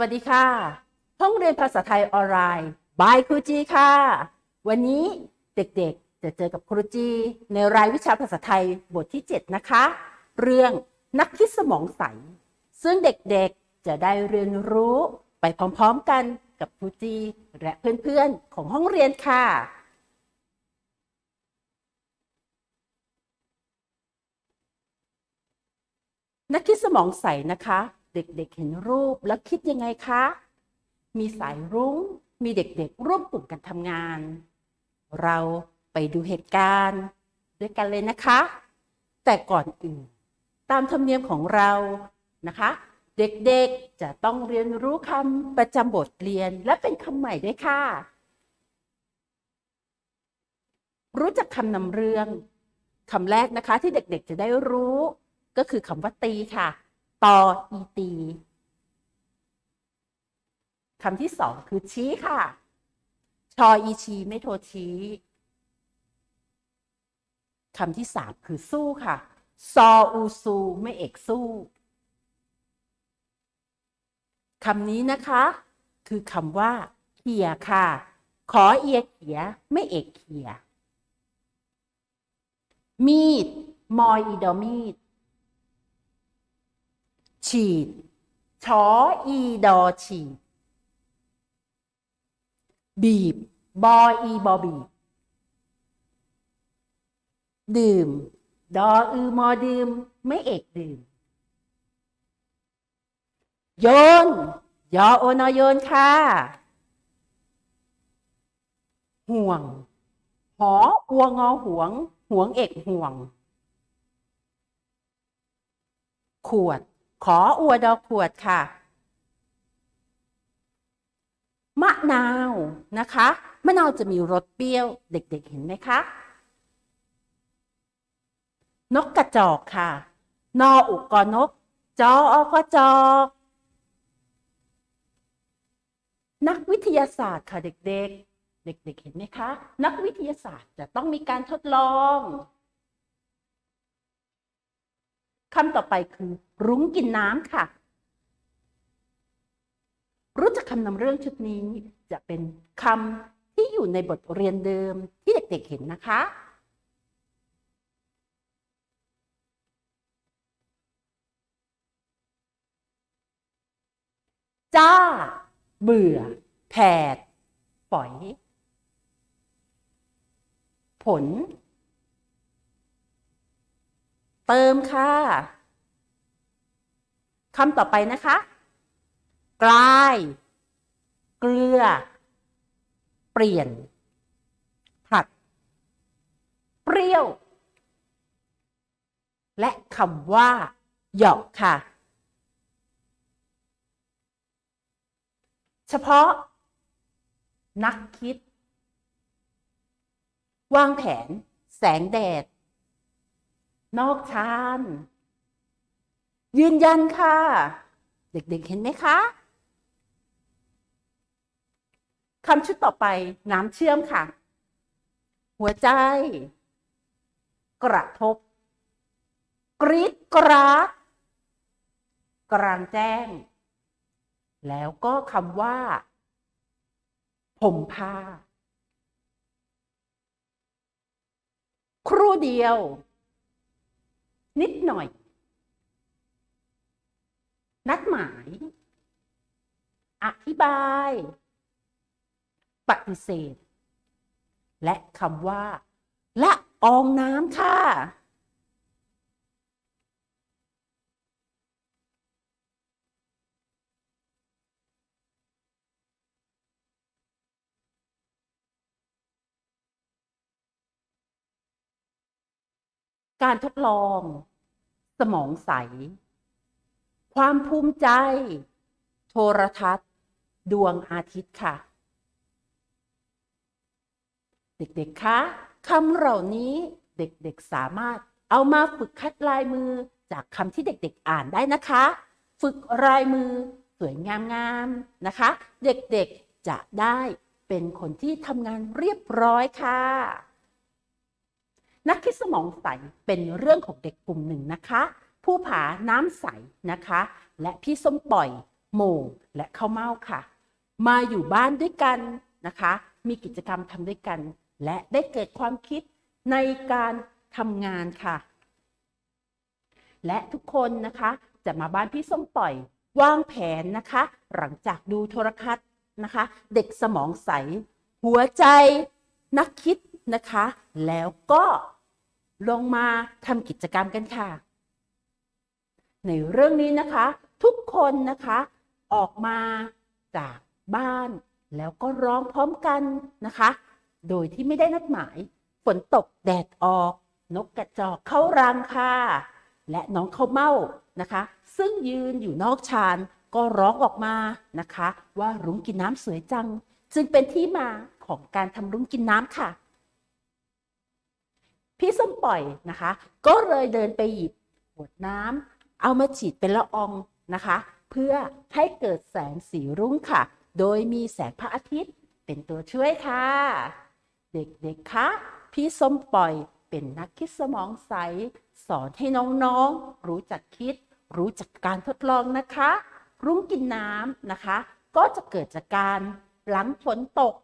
วัสดีค่ะ ห้องเรียนภาษาไทยออนไลน์ บายครูจีค่ะ วันนี้เด็กๆ จะเจอกับครูจี ในรายวิชาภาษาไทยบทที่ 7 นะคะ เรื่องนักคิดสมองใส ซึ่งเด็กๆ จะได้เรียนรู้ไปพร้อมๆกันกับครูจี และเพื่อนๆ ของห้องเรียนค่ะ นักคิดสมองใสนะคะ เด็กๆเห็นรูปแล้วคิดยังไงคะ มีสายรุ้ง มีเด็กๆ ร่วมกลุ่มกันทำงาน เราไปดูเหตุการณ์ด้วยกันเลยนะคะ แต่ก่อนอื่น ตามธรรมเนียมของเรานะคะ เด็กๆจะต้องเรียนรู้คำประจำบทเรียนและเป็นคำใหม่ด้วยค่ะ รู้จักคำนำเรื่องคำแรกนะคะที่เด็กๆจะได้รู้ ก็คือคำว่าตีค่ะ ตออีตีคำที่สองคือชี้ค่ะ ชออีชีไม่โทรชี้คำที่สามคือสู้ค่ะ ซออูซูไม่เอกสู้คำนี้นะคะ คือคำว่าเขี่ยค่ะ ขอเอียเขียไม่เอกเขีย มีด มอยอีดอมีด ฉีด ชออีดอฉีด บีบ บออีบอบีบ ดื่ม ดออือมอดื่ม ไม่เอกดื่ม โยน ยอโอนอโยนค่ะ ห่วง หออัวงอห่วง ห่วงเอกห่วงขวด ขออัวดอขวดค่ะ มะนาวนะคะ มะนาวจะมีรสเปรี้ยวเด็กๆเห็นไหมคะ นกกระจอกค่ะ นออุกกอนก จออกจอกนักวิทยาศาสตร์ค่ะเด็กๆ เด็กๆ เห็นไหมคะ นักวิทยาศาสตร์จะต้องมีการทดลอง คำต่อไปคือ รุ้งกินน้ำค่ะ รู้จักคำนำเรื่องชุดนี้จะเป็นคำที่อยู่ในบทเรียนเดิมที่เด็กๆเห็นนะคะ จ้า เบื่อ แผดฝอย ผล เติมค่ะคำต่อไปนะคะ กลาย เกลือ เปลี่ยน ผัด เปรี้ยว และคำว่า หยอกค่ะ เฉพาะ นักคิด วางแผน แสงแดด นอกชานยืนยันค่ะ เด็กๆเห็นไหมคะคำชุดต่อไปน้ำเชื่อมค่ะ หัวใจ กระทบ กรีดกรากลางแจ้ง แล้วก็คำว่า ผมผ้า ครู่เดียว นิดหน่อย นัดหมาย อธิบาย ปฏิเสธ และคำว่า ละอองน้ำค่ะ การทดลอง สมองใส ความภูมิใจ โทรทัศน์ ดวงอาทิตย์ค่ะ เด็กๆคะคำเหล่านี้เด็กๆสามารถเอามาฝึกคัดลายมือจากคำที่เด็กๆอ่านได้นะคะ ฝึกลายมือสวยงามๆนะคะ เด็กๆจะได้เป็นคนที่ทำงานเรียบร้อยค่ะ นักคิดสมองใสเป็นเรื่องของเด็กกลุ่มหนึ่งนะคะ ผู้ผาน้ำใสนะคะ และพี่ส้มปล่อยหมู่และข้าวเม่าค่ะ มาอยู่บ้านด้วยกันนะคะ มีกิจกรรมทำด้วยกัน และได้เกิดความคิดในการทำงานค่ะ และทุกคนนะคะจะมาบ้านพี่ส้มปล่อยวางแผนนะคะ หลังจากดูโทรทัศน์นะคะ เด็กสมองใส หัวใจนักคิดนะคะ แล้วก็ ลงมาทำกิจกรรมกันค่ะ ในเรื่องนี้นะคะ ทุกคนนะคะ ออกมาจากบ้าน แล้วก็ร้องพร้อมกันนะคะ โดยที่ไม่ได้นัดหมาย ฝนตกแดดออก นกกระจอกเข้ารังค่ะ และน้องข้าวเม่านะคะ ซึ่งยืนอยู่นอกชานก็ร้องออกมานะคะ ว่ารุ้งกินน้ำสวยจัง จึงเป็นที่มาของการทำรุ้งกินน้ำค่ะ พี่ส้มปล่อยนะคะ ก็เลยเดินไปหยิบขวดน้ำเอามาฉีดเป็นละอองนะคะ เพื่อให้เกิดแสงสีรุ้งค่ะ โดยมีแสงพระอาทิตย์เป็นตัวช่วยค่ะ เด็กๆคะพี่ส้มปล่อยเป็นนักคิดสมองใส สอนให้น้องๆ รู้จักคิด รู้จักการทดลองนะคะ รุ้งกินน้ำนะคะ ก็จะเกิดจากการหลังฝนตก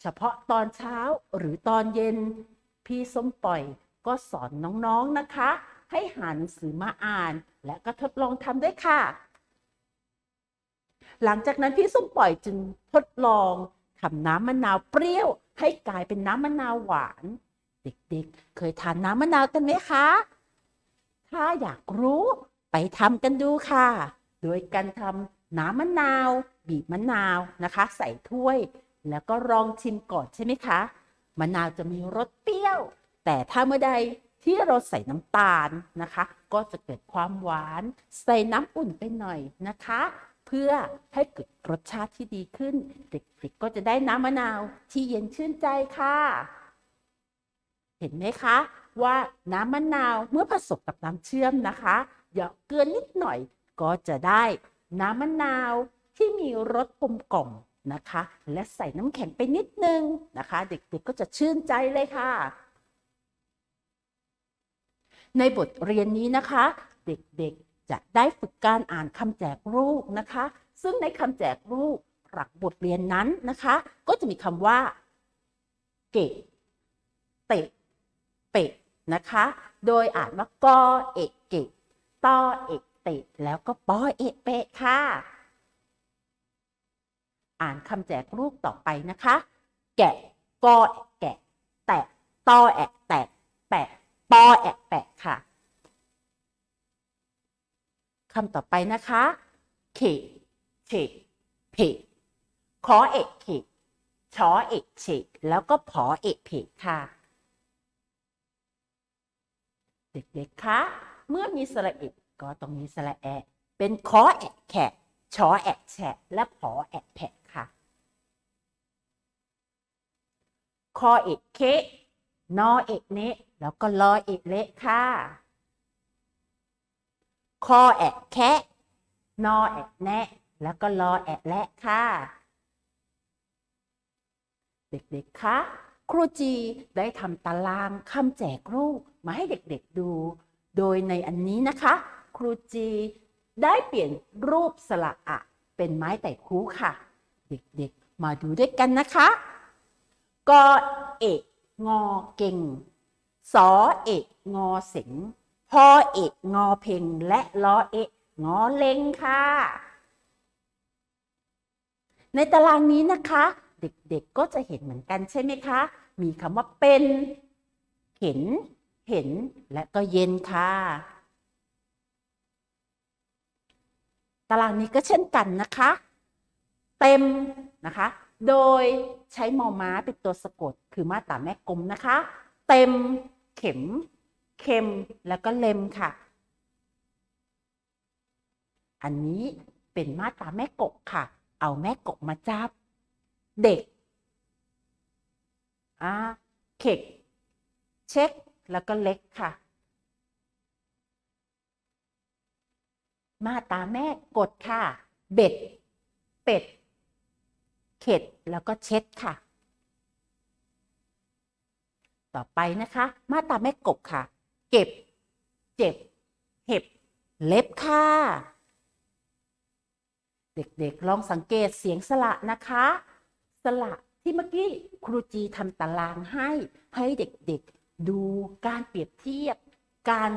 เฉพาะตอนเช้าหรือตอนเย็น พี่ส้มปล่อยก็สอนน้องๆนะคะ ให้หาหนังสือมาอ่าน และก็ทดลองทำด้วยค่ะ หลังจากนั้นพี่ส้มปล่อยจึงทดลองทำน้ำมะนาวเปรี้ยว ให้กลายเป็นน้ำมะนาวหวาน เด็กๆ เคยทานน้ำมะนาวกันไหมคะ ถ้าอยากรู้ไปทำกันดูค่ะ โดยการทำน้ำมะนาว บีบมะนาวนะคะ ใส่ถ้วย แล้วก็ลองชิมก่อนใช่ไหมคะ มะนาวจะมีรสเปรี้ยว แต่ถ้าเมื่อใดที่เราใส่น้ำตาลนะคะ ก็จะเกิดความหวาน ใส่น้ำอุ่นไปหน่อยนะคะ เพื่อให้เกิดรสชาติที่ดีขึ้น เด็กๆก็จะได้น้ำมะนาวที่เย็นชื่นใจค่ะ เห็นไหมคะว่าน้ำมะนาวเมื่อผสมกับน้ำเชื่อมนะคะหยอกเกลือนิดหน่อยก็จะได้น้ำมะนาวที่มีรสกลมกล่อม นะคะ และใส่น้ำแข็งไปนิดนึงนะคะ เด็กๆก็จะชื่นใจเลยค่ะ ในบทเรียนนี้นะคะ เด็กๆจะได้ฝึกการอ่านคำแจกรูปนะคะ ซึ่งในคำแจกรูปหลักบทเรียนนั้นนะคะ ก็จะมีคำว่า เกะเตะเปะนะคะ โดยอ่านว่ากอเอกเกะตอเอกเตะแล้วก็ปอเอกเปะค่ะ อ่านคำแจกรูปต่อไปนะคะ แกะกอแกะ แตะตอแอกแตะแปะปอแอกแปะค่ะคำต่อไปนะคะเขเฉกเพขอเอกเขชอเอกเฉกแล้วก็ผอเอกเพกค่ะ เด็กๆคะเมื่อมีสระเอกก็ต้องมีสระแอะเป็นขอแอะแขะชอแอะแฉะและผอแอะแผะ คอเอกเค นอเอกเนะแล้วก็ลอเอกเละค่ะ คอแอะแคะนอแอะแนะ แล้วก็ลอแอะและค่ะ เด็กๆ คะครูจีได้ทำตารางคำแจกรูปมาให้เด็กๆดู โดยในอันนี้นะคะ ครูจีได้เปลี่ยนรูปสระอะ เป็นไม้ไต่คูค่ะ เด็กๆ มาดูด้วยกันนะคะ กอเอกงอเก่ง สอเอกงอเสงพอเอกงอเพ่งและลอเอกงอเล็งค่ะ ในตารางนี้นะคะ เด็กๆก็จะเห็นเหมือนกันใช่ไหมคะ มีคำว่าเป็น เห็น เห็น และก็เย็นค่ะ ตารางนี้ก็เช่นกันนะคะ เต็มนะคะ โดยใช้มอม้าเป็นตัวสะกด คือมาตราแม่กลมนะคะ เต็มเข็ม เข็มแล้วก็เล็มค่ะ อันนี้เป็นมาตราแม่กกค่ะ เอาแม่กกมาจับ เด็กอ่าเข็ก เช็ค แล้วก็เล็กค่ะ มาตราแม่กดค่ะ เบ็ด เป็ด เข็ดแล้วก็เช็ดค่ะ ต่อไปนะคะ มาตราแม่กบค่ะ เก็บ เจ็บ เห็บ เล็บค่ะ เด็กๆลองสังเกตเสียงสระนะคะ สระที่เมื่อกี้ครูจีทำตารางให้ ให้เด็กๆดูการเปรียบเทียบ การ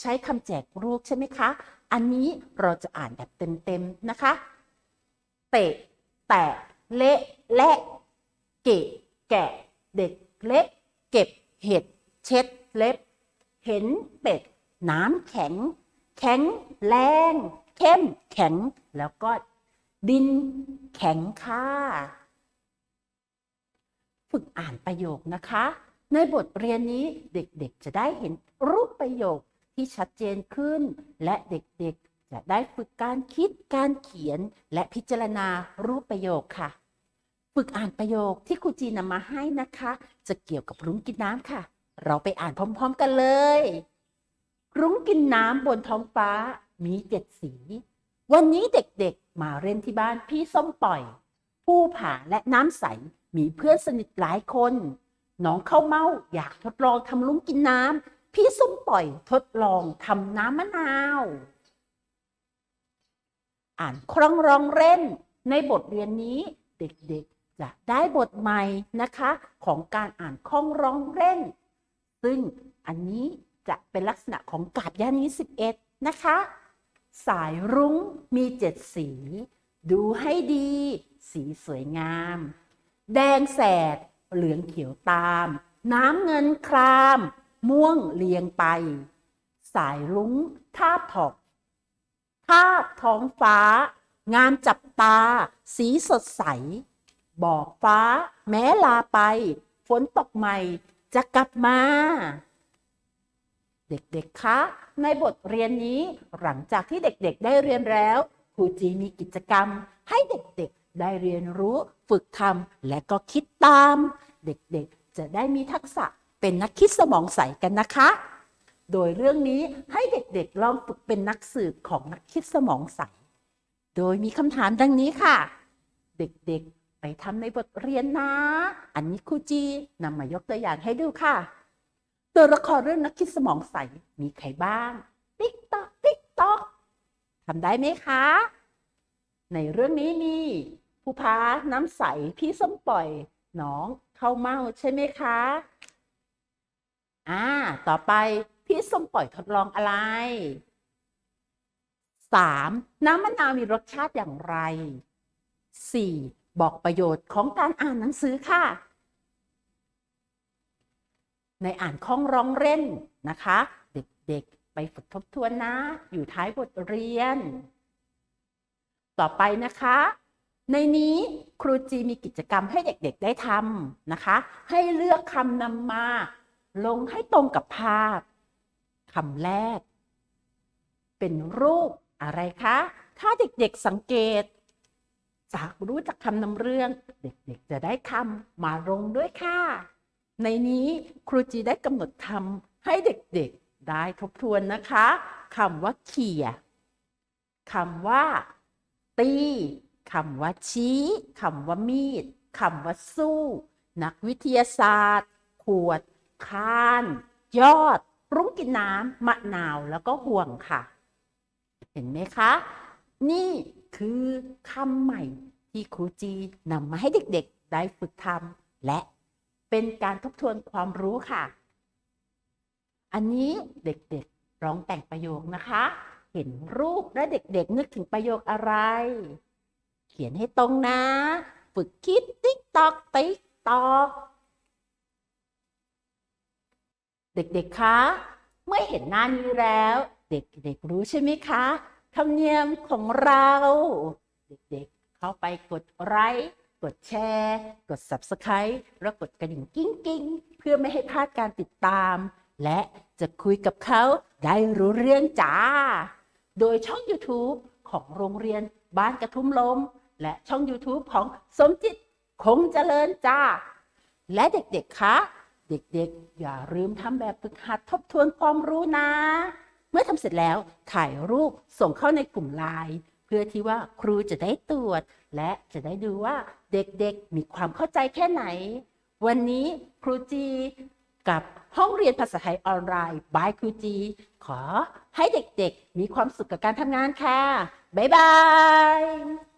ใช้คำแจกรูปใช่ไหมคะ อันนี้เราจะอ่านแบบเต็มๆนะคะ เตะ แตะ เละและเกะแกะเด็กเล็กเก็บเห็ดเช็ดเล็บ เห็นเป็ดน้ำแข็ง แข็งแรงเข้มแข็งแล้วก็ดินแข็งค่ะ ฝึกอ่านประโยคนะคะ ในบทเรียนนี้เด็กๆจะได้เห็นรูปประโยคที่ชัดเจนขึ้น และเด็กๆจะได้ฝึกการคิดการเขียนและพิจารณารูปประโยคค่ะ ฝึกอ่านประโยคที่ครูจีนำมาให้นะคะ จะเกี่ยวกับรุ้งกินน้ำค่ะ เราไปอ่านพร้อม ๆ กันเลย รุ้งกินน้ำบนท้องฟ้ามีเจ็ดสี วันนี้เด็กๆมาเล่นที่บ้านพี่ส้มปล่อย ผู้ผาและน้ำใสมีเพื่อนสนิทหลายคน น้องเข้าเมาอยากทดลองทำลุงกินน้ำพี่ส้มปล่อยทดลองทำน้ำมะนาว อ่านคล่องร้องเล่นในบทเรียนนี้เด็กๆ จะได้บทใหม่นะคะของการอ่านคล่องร้องเล่นซึ่งอันนี้จะเป็นลักษณะของกาบยานี11 นะคะ สายรุ้งมีเจ็ดสี ดูให้ดี สีสวยงาม แดงแสด เหลืองเขียวตาม น้ำเงินคราม ม่วงเรียงไป สายรุ้งท่าถอกท่าท้องฟ้า งามจับตา สีสดใส บอกฟ้า แม้ลาไป ฝนตกใหม่จะกลับมา เด็กๆ คะ ในบทเรียนนี้หลังจากที่เด็กๆ ได้เรียนแล้วครูจีมีกิจกรรม ให้เด็กๆ ได้เรียนรู้ฝึกทำและก็คิดตาม เด็กๆ จะได้มีทักษะเป็นนักคิดสมองใสกันนะคะ โดยเรื่องนี้ให้เด็กๆ ลองฝึกเป็นนักสืบของนักคิดสมองใส โดยมีคำถามดังนี้ค่ะ เด็กๆ ไปทำในบทเรียนนะ อันนี้ครูจีนำมายกตัวอย่างให้ดูค่ะ ตัวละครเรื่องนักคิดสมองใส มีใครบ้าง ติ๊กตอกติ๊กตอกทำได้ไหมคะ ในเรื่องนี้มีผู้พาน้ำใส พี่ส้มปล่อย น้องเข้าเมาใช่ไหมคะ อ่า ต่อไปพี่ส้มปล่อยทดลองอะไรสามน้ำมะนาวมีรสชาติอย่างไรสี่ บอกประโยชน์ของการอ่านหนังสือค่ะ ในอ่านคล่องร้องเล่นนะคะ เด็กๆไปฝึกทบทวนนะ อยู่ท้ายบทเรียน ต่อไปนะคะ ในนี้ครูจีมีกิจกรรมให้เด็กๆได้ทำนะคะ ให้เลือกคำนำมา ลงให้ตรงกับภาพคำแรก เป็นรูปอะไรคะ ถ้าเด็กๆสังเกต จากรู้จักคำนำเรื่อง เด็กๆ จะได้คำมาลงด้วยค่ะ ในนี้ครูจีได้กำหนดคำให้เด็กๆ ได้ทบทวนนะคะคำว่าเขี่ยคำว่า ตีคำว่าชี้คำว่ามีดคำว่าสู้ นักวิทยาศาสตร์ ขวด คาน ยอด รุ้งกินน้ำมะนาวแล้วก็ห่วงค่ะ เห็นไหมคะ นี่ คือคำใหม่ที่ครูจีนำมาให้เด็กๆ ได้ฝึกทำและเป็นการทบทวนความรู้ค่ะ อันนี้เด็กๆร้องแต่งประโยคนะคะ เห็นรูปและเด็กๆ นึกถึงประโยคอะไร เขียนให้ตรงนะ ฝึกคิดติ๊กตอกติ๊กตอกเด็กๆ คะ เมื่อเห็นหน้านี้แล้ว เด็กๆ รู้ใช่ไหมคะ ธรรมเนียมของเรา เด็กๆ เข้าไปกดไลค์กดแชร์ กด Subscribe แล้วกดกระดิ่งกิ้งกิ้งเพื่อไม่ให้พลาดการติดตาม และจะคุยกับเขาได้รู้เรื่องจ้า โดยช่อง YouTube ของโรงเรียนบ้านกระทุ่มลม และช่อง YouTube ของสมจิตคงเจริญจ้า และเด็กๆคะ เด็กๆ อย่าลืมทำแบบฝึกหัดทบทวนความรู้นะ เมื่อทำเสร็จแล้วถ่ายรูปส่งเข้าในกลุ่มไลน์เพื่อที่ว่าครูจะได้ตรวจ และจะได้ดูว่าเด็กๆมีความเข้าใจแค่ไหน วันนี้ครูจีกับห้องเรียนภาษาไทยออนไลน์บายครูจี ขอให้เด็กๆ มีความสุขกับการทำงานค่ะ บ๊ายบาย